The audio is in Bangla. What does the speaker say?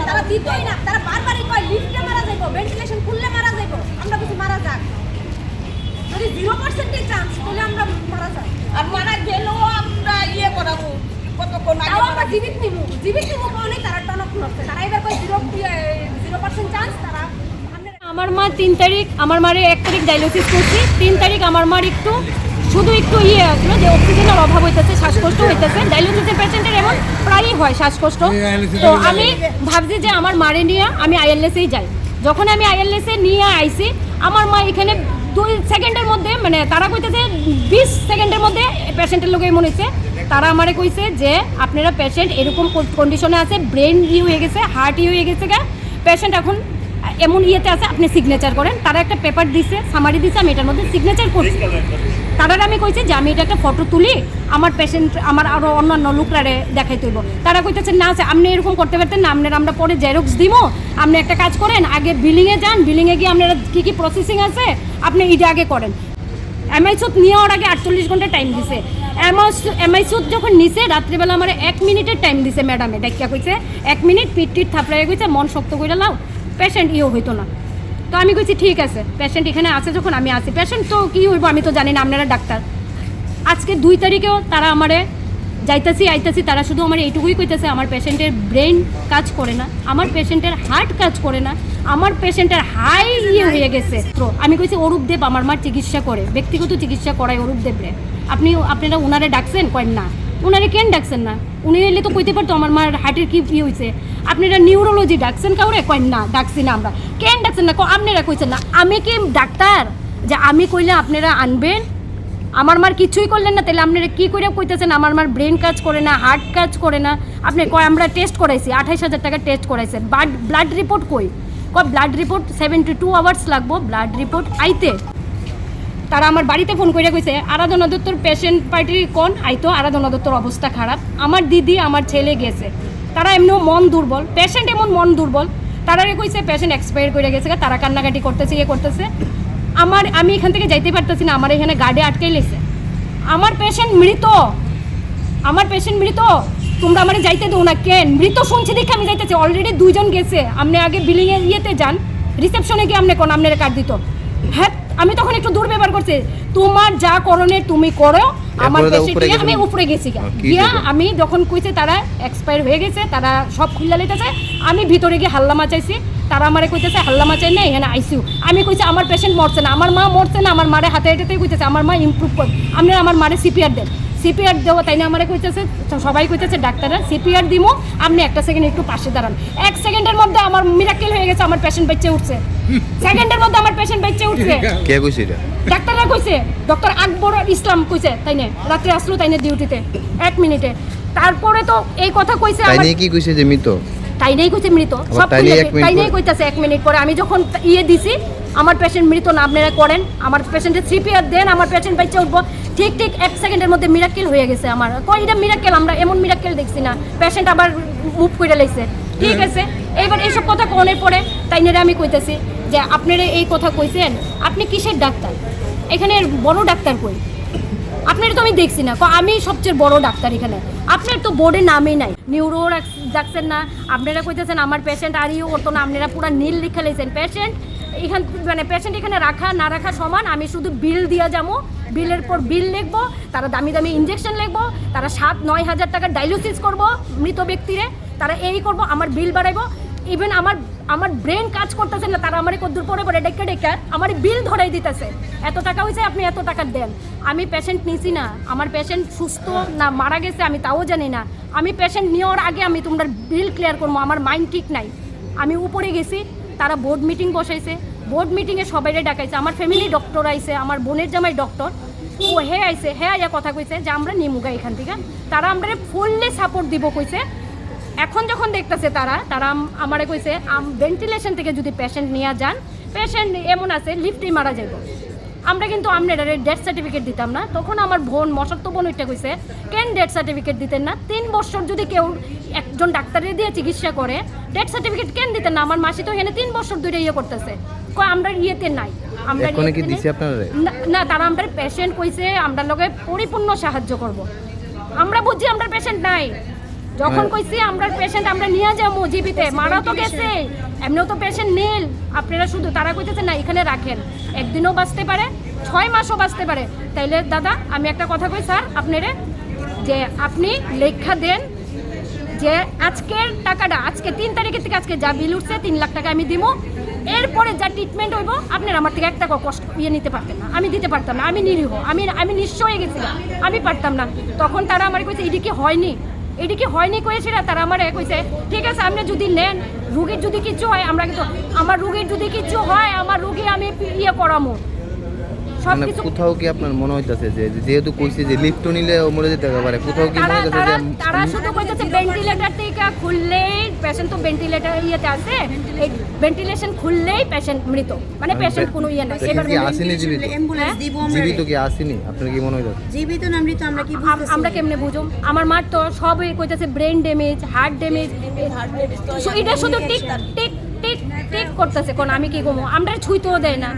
তারা দিতই না মারা যাইব ভেন্টিলেশন খুললে মারা যাইব আমরা কিছু মারা যাক যদি জিরো পার্সেন্টের চান্স তাহলে আমরা মারা যাই আর মারা গেলেও আমরা ইয়ে করাবো, কতক্ষণ জীবিত নিব। জীবিত নিব অনেক আমরা- মা তিন তারিখ আমার মারে এক তারিখ ডায়ালিসিস করছি তিন তারিখ আমার মার একটু শুধু একটু ইয়ে আসলো যে অক্সিজেনের অভাব হইতেছে শ্বাসকষ্ট হইতেছে। ডায়ালিসিসের পেশেন্টের এমন প্রায়ই হয় শ্বাসকষ্ট। তো আমি ভাবছি যে আমার মারে নিয়ে আমি আইএলএসেই যাই। যখন আমি আইএলএসে নিয়ে আইছি আমার মা এখানে দুই সেকেন্ডের মধ্যে মানে তারা কইতেছে বিশ সেকেন্ডের মধ্যে পেশেন্টের লোকে মনে হয়েছে তারা আমারে কইছে যে আপনারা পেশেন্ট এরকম কন্ডিশনে আছে ব্রেন ই হয়ে গেছে হার্ট ই হয়ে গেছে গা। পেশেন্ট এখন এমন ইয়েতে আছে আপনি সিগনেচার করেন তারা একটা পেপার দিছে সামারি দিছে আমি এটার মধ্যে সিগনেচার করছি। তারা আমি কইছে যে আমি এটা একটা ফটো তুলি আমার পেশেন্ট আমার আরও অন্যান্য লোকরারে দেখাই তুলব। তারা কইতেছে না আছে আপনি এরকম করতে পারতেন না আপনার আমরা পরে জেরক্স দিব আপনি একটা কাজ করেন আগে বিলিংয়ে যান বিলিংয়ে গিয়ে আপনারা কী কী প্রসেসিং আছে আপনি এটা আগে করেন। এমআই সুদ নেওয়ার আগে আটচল্লিশ ঘণ্টা টাইম দিছে। এমআই সুদ যখন নিছে রাত্রিবেলা আমার এক মিনিটের টাইম দিছে ম্যাডামে দেখিয়া কইছে এক মিনিট পিট টিট থাপড়াই কইছে মন শক্ত করে লাও। পেশেন্ট ইয়ে হইতো না। তো আমি কইছি, ঠিক আছে পেশেন্ট এখানে আছে যখন আমি আসি পেশেন্ট তো কী হইব আমি তো জানি না, আপনারা ডাক্তার। আজকে দুই তারিখেও তারা আমারে যাইতাছি, আইতাছি, তারা শুধু আমার এইটুকুই কইতেছে, আমার পেশেন্টের ব্রেন কাজ করে না, আমার পেশেন্টের হার্ট কাজ করে না, আমার পেশেন্টের হাই ইয়ে হয়ে গেছে। তো আমি কইছি, অরূপ দেব আমার মার চিকিৎসা করে, ব্যক্তিগত চিকিৎসা করায় অরূপ দেবরে আপনি, আপনারা ওনারে ডাকছেন? কয়েন না। ওনারে কেন ডাকছেন না? উনি এলে তো কইতে পারতো আমার মার হার্টের কি কি হয়েছে আপনারা নিউরোলজি ডাকছেন কাউরে? কয়েন না, ডাকছি না আমরা। কেন ডাকছেন না? ক- আপনারা কইছেন না। আমি কি ডাক্তার? যে আমি কইলে আপনারা আনবেন? আমার মার কিছুই করলেন না। তাহলে আপনারা কী করে কইতেছেন? আমার মার ব্রেন কাজ করে না, হার্ট কাজ করে না। আপনি কয়, আমরা টেস্ট করাইছি, আঠাইশ হাজার টাকা টেস্ট করাইছেন। বাট, ব্লাড রিপোর্ট কই? কয়, blood report seventy two hours লাগবো, ব্লাড রিপোর্ট আইতে। তারা আমার বাড়িতে ফোন করে কইছে, আরাধনা দত্তর পেশেন্ট পার্টির কোন? আইতো, আরাধনা দত্তর অবস্থা খারাপ। আমার দিদি, আমার ছেলে গেছে। তারা এমনিও মন দুর্বল পেশেন্ট এমন মন দুর্বল। তারা কইছে পেশেন্ট এক্সপায়ার করে গেছে তারা কান্নাকাটি করতেছে ইয়ে করতেছে। আমার, আমি এখান থেকে যাইতে পারতেছি না, আমার এখানে গার্ডে আটকাই লেছে আমার পেশেন্ট মৃত। আমার পেশেন্ট মৃত। তোমরা আমার যাইতে দেও না, কেন? মৃত শুনছি দেখে আমি যাইতেছি। অলরেডি দুইজন গেছে। আপনি আগে বিলিং এর ইয়েতে যান রিসেপশনে গিয়ে আপনি কোন আপনার কার্ড দিত। হ্যাঁ আমি তখন একটু দুর্ব্যবহার করছি তোমার যা করণের তুমি করো আমার নিয়ে আমি উপরে গেছি গিয়া। আমি যখন কইছে তারা এক্সপায়ার হয়ে গেছে তারা সব খুললা লইতেছে আমি ভিতরে গিয়ে হাল্লা মাচাইছি। তারা আমারে কইতেছে হাল্লা মাচাই না এখানে আইসিউ আমি কইছি আমার পেশেন্ট মরছে না আমার মা মরছে না আমার মারে হাতে হেঁটেতেই কইতেছে আমার মা ইমপ্রুভ কর আপনারা আমার মারে সিপিআর দেন সিপিআর দেবো তাই না আমারে কইতেছে সবাই কইতেছে ডাক্তাররা সিপিআর দিমো আপনি একটা সেকেন্ড একটু পাশে দাঁড়ান। এক সেকেন্ডের মধ্যে আমার মিরাক্কেল হয়ে গেছে আমার পেশেন্ট বেঁচে উঠছে। সেকেন্ডের মধ্যে আমার পেশেন্ট বেঁচে উঠছে। কে কইছে এটা? ডাক্তাররা কইছে ডক্টর আকবর ইসলাম কইছে। তাই না রাত্রে আসলো তাই না ডিউটিতে এক মিনিটে তারপরে তো এই কথা কইছে তাই আমার নিয়ে কি কইছে যে মৃত? তাই নেই কইছে মৃত। সব তাই তাই নেই কইতাছে এক মিনিট পরে। আমি যখন ইয়ে দিছি আমার পেশেন্ট মৃত না আপনারা করেন। আমার পেশেন্টের সিপিআর দেন আমার পেশেন্ট বাইচে উঠবো। ঠিক ঠিক এক সেকেন্ডের মধ্যে মিরাক্কেল হয়ে গেছে আমার। কই এটা মিরাক্কেল আমরা এমন মিরাক্কেল দেখছি না। পেশেন্ট আবার মুভ করে লাইছে। ঠিক আছে? এইবার এইসব কথা কোনের পরে তাই আমি কইতেছি। যে আপনারা এই কথা কইছেন, আপনি কিসের ডাক্তার? এখানে বড় ডাক্তার কই? আপনার তো আমি দেখছি না। আমি সবচেয়ে বড় ডাক্তার এখানে। আপনার তো বোর্ডে নামই নাই। নিউরো যাচ্ছেন না। আপনারা কইতেছেন আমার পেশেন্ট আর ইউ করতো না, আপনারা পুরো নীল লিখে লেছেন। পেশেন্ট এখান মানে পেশেন্ট এখানে রাখা, না রাখা সমান। আমি শুধু বিল দিয়া যাব। বিলের পর বিল লিখব। তারা দামি দামি ইঞ্জেকশন লিখব। তারা সাত, নয় হাজার টাকার ডায়ালিসিস করব মৃত ব্যক্তিরে। তারা এই করব, আমার বিল বাড়াইবো। ইভেন আমার আমার ব্রেন কাজ করতেছে না, তারা আমার কদ্দূর পরে পরে ডেকে ডেকে আমার বিল ধরাই দিতেছে। এত টাকা হয়েছে আপনি এত টাকা দেন। আমি পেশেন্ট নিছি না, আমার পেশেন্ট সুস্থ না, মারা গেছে, আমি তাও জানি না। আমি পেশেন্ট নেওয়ার আগে আমি তোমরা বিল ক্লিয়ার করব, আমার মাইন্ড ঠিক নাই। আমি উপরে গেছি, তারা বোর্ড মিটিং বসাইছে। বোর্ড মিটিংয়ে সবাইরে ডাকাইছে, আমার ফ্যামিলি ডক্টর আইছে, আমার বোনের জামাই ডক্টর ও হে আইছে, হে আইয়া কথা কইছে যে আমরা নিমুগা এখান থেকে। তারা আমরা ফুললি সাপোর্ট দিব কইছে। এখন যখন দেখতেছে তারা তারা আমারে কইছে ভেন্টিলেশন থেকে যদি পেশেন্ট নিয়ে যান পেশেন্ট এমন আছে লিফটেই মারা যাইব। আমরা কিন্তু আপনারা ডেথ সার্টিফিকেট দিতাম না। তখন আমার বোন মশাত্ত বোন ওইটা কইছে কেন ডেথ সার্টিফিকেট দিতেন না? তিন বছর যদি কেউ একজন ডাক্তারের দিয়ে চিকিৎসা করে ডেথ সার্টিফিকেট কেন দিতেন না? আমার মাসি তো এখানে তিন বছর ধরে ইয়ে করতেছে। কয় আমরা ইয়েতে নাই। আমরা না তারা আমরা পেশেন্ট কইছে আমরা লগে পরিপূর্ণ সাহায্য করব। আমরা বুঝি আমরা পেশেন্ট নাই। যখন হ্যাঁ। কইছি আমরা পেশেন্ট আমরা নিয়ে যাব জিবিতে মারা তো গেছে। এমনিও তো পেশেন্ট নীল আপনারা শুধু তারা কইতেছে না এখানে রাখেন। একদিনও বাঁচতে পারে ছয় মাসও বাঁচতে পারে। তাইলে দাদা আমি একটা কথা কই স্যার আপনারে যে আপনি লেখা দেন যে আজকের টাকাটা আজকে তিন তারিখের থেকে আজকে যা বিল উঠছে তিন লাখ টাকা আমি দিব এরপরে যা ট্রিটমেন্ট হইব আপনার আমার থেকে এক টাকা কষ্ট ইয়ে নিতে পারতেন না। আমি দিতে পারতাম না আমি নিরীহ আমি আমি নিঃস্ব হয়ে গেছিলাম আমি পারতাম না। তখন তারা আমার কইছে এটি কি হয়নি? এটি কি হয়নি না? তারা আমার কইছে, ঠিক আছে, আপনি যদি নেন, রুগীর যদি কিছু হয়, আমরা কিন্তু, আমার রুগীর যদি কিছু হয়, আমার রুগী আমি ইয়ে করামো। মানে কোথাও কি আপনার মনে হইতাছে যে যেহেতু কইছে যে লিফট নিলে ও মরে যেতে পারে কোথাও কি মনে হইতাছে যে তারা শুধু কইতেছে ভেন্টিলেটর থেকে খুললেই পেশেন্ট তো ভেন্টিলেটর ইয়েতে আছে ভেন্টিলেশন খুললেই পেশেন্ট মৃত মানে পেশেন্ট কোনো ইয়ে না পেশেন্ট কি আসেনি জীবিত? অ্যাম্বুলেন্স দিব আমরা। জীবিত কি আসেনি? আপনার কি মনে হইতাছে? জীবিত না মৃত আমরা কি বুঝতেছি? আমরা কেমনে বুঝুম? আমার মার তো সবই কইতেছে ব্রেন ড্যামেজ হার্ট ড্যামেজ এটা শুধু টিক টিক টিক টিক করতেছে কোন আমি কি কমো? আমরা ছুঁইতেও দেয় না।